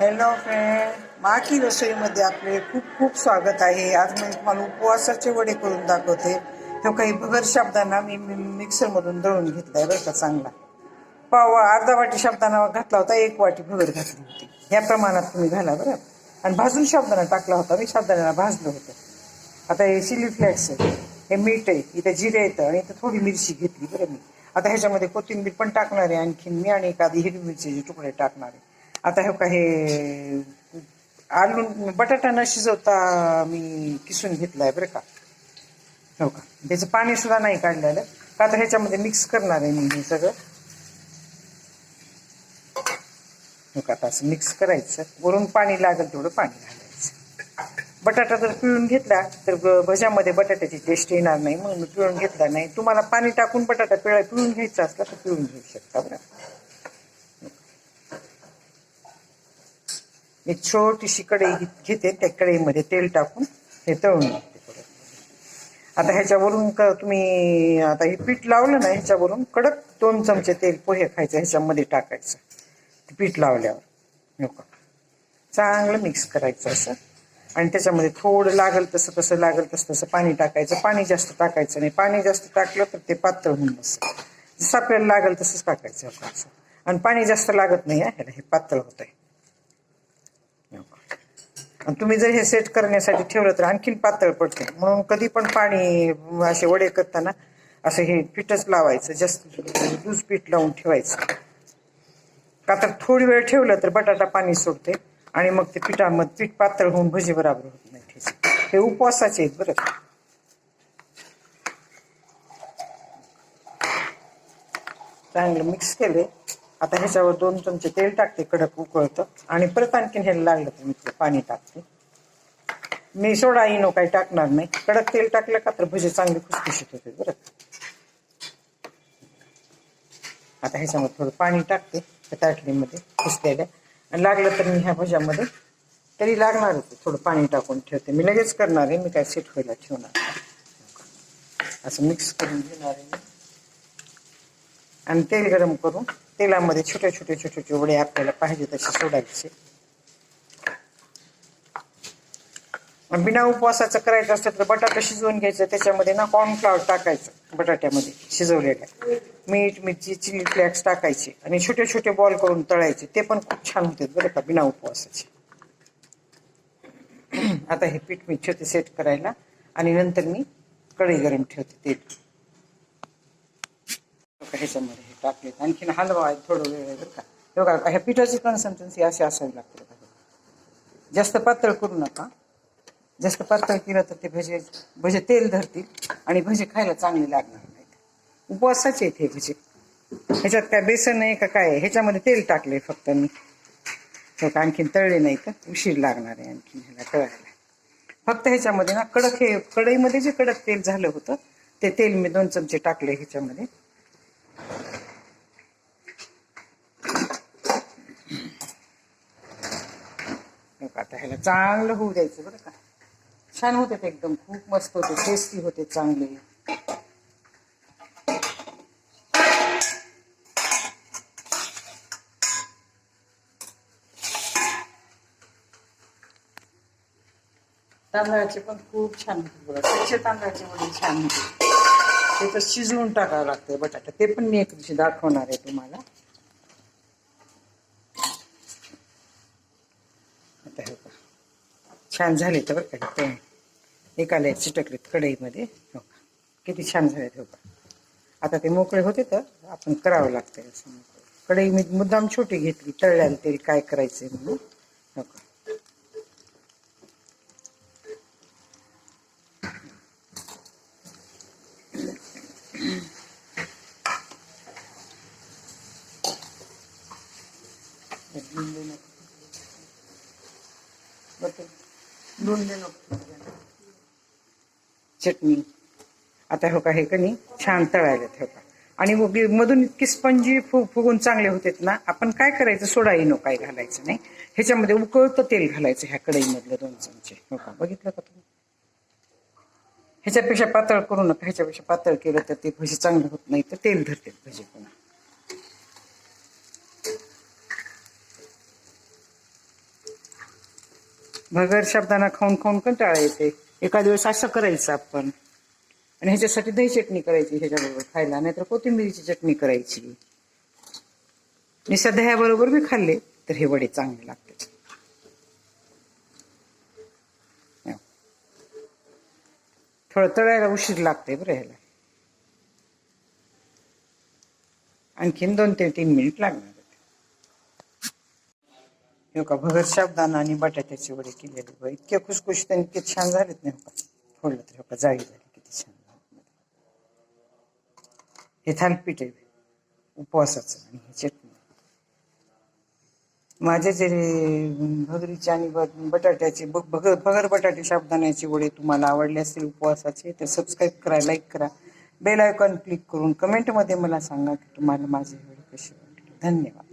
Hello friend माखी रसोईमध्ये आपले खूप खूप स्वागत आहे. आज मी तुम्हाला उपवासाचे वडे करून दाखवते. तो काही भगर शब्दांना मी मिक्सरमधून दळून घेतलाय बरं का चांगला. पाव अर्धा वाटी शब्दांना घातला होता एक वाटी भगर घातली होती. ह्या प्रमाणात तुम्ही घाला बरं. आणि भाजून शब्दांना टाकला होता मी शब्दांना भाजलं होतं. आता हे चिली फ्लॅक्स आहे हे मीठ आहे इथं जिरे येतं आणि इथं थोडी मिरची घेतली बरं मी. आता ह्याच्यामध्ये कोथिंबीर पण टाकणार आहे आणखीन. मी आणि एखादी हिरवी मिरचीचे तुकडे टाकणार आहे. आता हे का हे आलू बटाटा न शिजवता मी किसून घेतलाय बरं का. हो का? त्याचं पाणी सुद्धा नाही काढलेलं. का आता ह्याच्यामध्ये मिक्स करणार आहे मी हे सगळं. हो का? आता असं मिक्स करायचं. वरून पाणी लागेल तेवढं पाणी घालायचं. बटाटा जर पिळून घेतला तर भज्यामध्ये बटाट्याची टेस्ट येणार नाही. म्हणून पिळून घेतला नाही. तुम्हाला पाणी टाकून बटाटा पिळा पिळून घ्यायचा असला तर पिळून घेऊ शकता बरं एक छोटीशी कढई घेते त्या कढईमध्ये तेल टाकून हे तळून घेते परत. आता ह्याच्यावरून का तुम्ही आता हे पीठ लावलं ना ह्याच्यावरून कडक दोन चमचे तेल पोहे खायचं ह्याच्यामध्ये टाकायचं. ते पीठ लावल्यावर नका चांगलं मिक्स करायचं असं. आणि त्याच्यामध्ये थोडं लागल तसं तसं लागल तसं तसं पाणी टाकायचं. पाणी जास्त टाकायचं नाही. पाणी जास्त टाकलं तर ते पातळ होऊन बसतं. जसं आपल्याला लागल तसंच टाकायचं असं आणि पाणी जास्त लागत नाही आहे ह्याला हे पातळ होत आहे आणि तुम्ही जर हे सेट करण्यासाठी ठेवलं तर आणखीन पातळ पडते. म्हणून कधी पण पाणी असे वडे करताना असं हे पीठच लावायचं जास्त दूध पीठ लावून ठेवायचं. का तर थोडी वेळ ठेवलं तर बटाटा पाणी सोडते आणि मग ते पिठामध्ये पीठ पातळ होऊन भजी बराबर होत नाही हे उपवासाचे आहेत बरं. चांगलं मिक्स केले आता ह्याच्यावर दोन चमचे तेल टाकते कडक उकळतं. आणि परत आणखीन ह्याला लागलं तर मी ते पाणी टाकते. मी सोडा इनो काही टाकणार नाही. कडक तेल टाकलं का तर भजी चांगली खुसखुशीत होते बरं आता ह्याच्यामध्ये थोडं पाणी टाकते त्या ताटलीमध्ये खुसलेल्या. आणि लागलं तर मी ह्या भज्यामध्ये तरी लागणार होते थोडं पाणी टाकून ठेवते. मी लगेच करणार आहे मी काय सेट व्हायला ठेवणार असं मिक्स करून घेणार आहे मी. आणि तेल गरम करून तेलामध्ये छोटे छोटे छोटे छोटे वडे आपल्याला पाहिजे तसे सोडायचे. बिना उपवासाचं करायचं असतं तर बटाटा शिजवून घ्यायचं त्याच्यामध्ये ना कॉर्नफ्लॉवर टाकायचं बटाट्यामध्ये शिजवलेल्या. मीठ मिरची चिली फ्लॅक्स टाकायचे आणि छोटे छोटे बॉल करून तळायचे. ते पण खूप छान होते बरं का बिना उपवासाचे. आता हे पीठ मी छोटे सेट करायला आणि नंतर मी कढई गरम ठेवते तेल. ह्याच्यामध्ये हे टाकले आणखीन हलवा आहे थोडं वेळ आहे बरं का. हे बघा ह्या पिठाची कन्सिस्टन्सी अशी असावी लागते जास्त पातळ करू नका. जास्त पातळ केलं तर ते भजे भजे तेल धरतील आणि भजे खायला चांगले लागणार नाहीत उपवासाचे आहेत हे भजे. ह्याच्यात काय बेसन आहे का काय? ह्याच्यामध्ये तेल टाकले फक्त मी. हे का आणखीन तळले नाही तर उशीर लागणार आहे आणखीन ह्याला तळायला. फक्त ह्याच्यामध्ये ना कडक हे कढईमध्ये जे कडक तेल झालं होतं ते तेल मी दोन चमचे टाकले ह्याच्यामध्ये. हे आता ह्याला. चांगलं होऊ द्यायचं बरं का. छान होते ते एकदम. खूप मस्त होते. टेस्टी होते चांगले. तांदळाचे पण खूप छान होते बघा त्याचे तांदळाचे वडे छान होते. ते तर शिजवून टाकावं लागतं बटाटा. ते पण मी एक दिवशी दाखवणार आहे तुम्हाला आता हे बघा. छान झाले तर बरं का हे एकाला चिटकलेत कढईमध्ये हो का? किती छान झालेत हो का? आता ते मोकळे होते तर आपण करावं लागतं असं कढई मी मुद्दाम छोटी घेतली तळल्याला तरी काय करायचंय म्हणून हो का? चटणी. आता हो का हे कणी छान तळायलेत हो का. आणि मधून इतकी स्पंजी फुग फुगून चांगले होतेत ना आपण काय करायचं सोडा इनो काय घालायचं नाही. ह्याच्यामध्ये उकळतं तेल घालायचं ह्या कढईमधलं दोन चमचे. हो का बघितलं का तुम्ही? ह्याच्यापेक्षा पातळ करू नका ह्याच्यापेक्षा पातळ केलं तर ते भजी चांगलं होत नाही तर तेल धरते भजी पुन्हा. भगर शब्दांना खाऊन खाऊन कंटाळा येते. एका दिवस असं करायचं आपण. आणि ह्याच्यासाठी दही चटणी करायची ह्याच्याबरोबर खायला नाहीतर कोथिंबिरीची चटणी करायची. मी सध्या ह्याबरोबर बी खाल्ले तर हे वडे चांगले लागते हो. थोडं तळायला उशीर लागते बरं ह्याला. आणखीन दोन ते तीन मिनिट लागणार. हे का भगर शाबदाना आणि बटाट्याचे वडे केलेले बघ. इतके खुशखुश त्यांनी इतके छान झालेत नाही का? फोडलं तर हो का जाळी झाली किती छान हे थालपीठ आहे उपवासाचं आणि हे चटणी. माझे जे भगरीचे आणि बटाट्याचे भगर भगर बटाटे शाबदाण्याचे वडे तुम्हाला आवडले असतील उपवासाचे तर सबस्क्राईब करा लाईक करा. बेल आयकॉन क्लिक करून कमेंटमध्ये मला सांगा की तुम्हाला माझे वडे कसे वाटले. धन्यवाद.